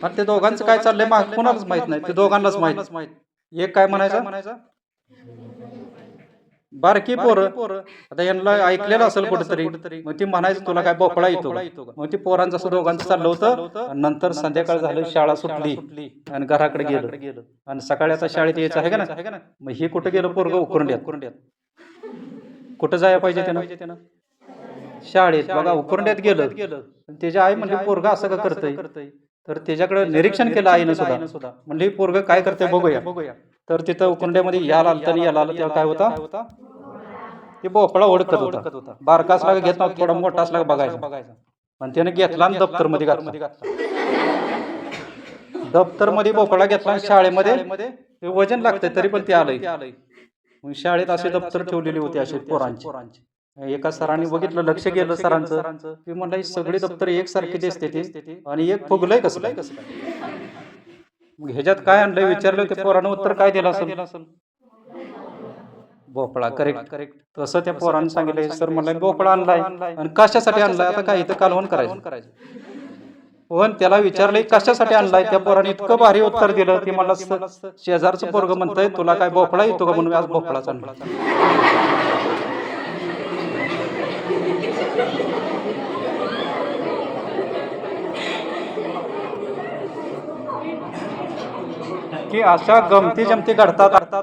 आणि ते दोघांचं काय चाललंय मा कोणालाच माहीत नाही ते दोघांनाच माहीत. एक काय म्हणायचं? बारकी पोरं. आता यांना ऐकलेलं असेल कुठेतरी. मग ती म्हणायचं तुला काय बोकळा येतो का? मग ती पोरांचं असं दोघांचं चाललं होतं. आणि नंतर संध्याकाळ झालं शाळा सुटली. आणि घराकडे गेलं. आणि सकाळी आता शाळेत यायचं आहे का ना मग हे कुठं गेलं पोरग? उकरंड्यात कुठं जायला पाहिजे त्यानं? शाळेत. बघा उकरंड्यात गेलं. आणि त्याच्या आई म्हणजे पोरग असं का करतंय? तर त्याच्याकडे निरीक्षण केलं आईनं सुद्धा. म्हणजे पोरग काय करतंय बघूया. बघूया. तर तिथं उकरंड्यामध्ये याला आलं तरी याला आलं तेव्हा काय होता? ते भोपळा ओळखत होता. बारका असला घेत नव्हता थोडा मोठा असला का बघायचा. आणि त्याने घेतला आणि दप्तरमध्ये घातला. दप्तरमध्ये भोपळा घेतला आणि शाळेमध्ये वजन लागतंय तरी पण ते आलंय. शाळेत असे दप्तर ठेवलेली होती असे पोरांची. एका सरांनी बघितलं लक्ष गेलं सरांचं की म्हणलं ही सगळी दप्तर एकसारखी दिसते ती आणि एक फुगलंय कसं काय? कसं मग ह्याच्यात काय आणलंय? विचारलं ते पोरानं उत्तर काय दिलं असेल? भोपळा करेक्ट करेक्ट तसं त्या पोरानं सांगितलं सर मला भोपळा आणलाय. आणि कशासाठी आणलाय? आता काय इथं कालवण करायचं. पण त्याला विचारलंय कशासाठी आणलाय? त्या पोराने इतकं भारी उत्तर दिलं की मला शेजारचं पोरग म्हणतंय तुला काय भोपळा येतो का म्हणून आज भोपळाच आणला. की अशा गमती जमती घडतात.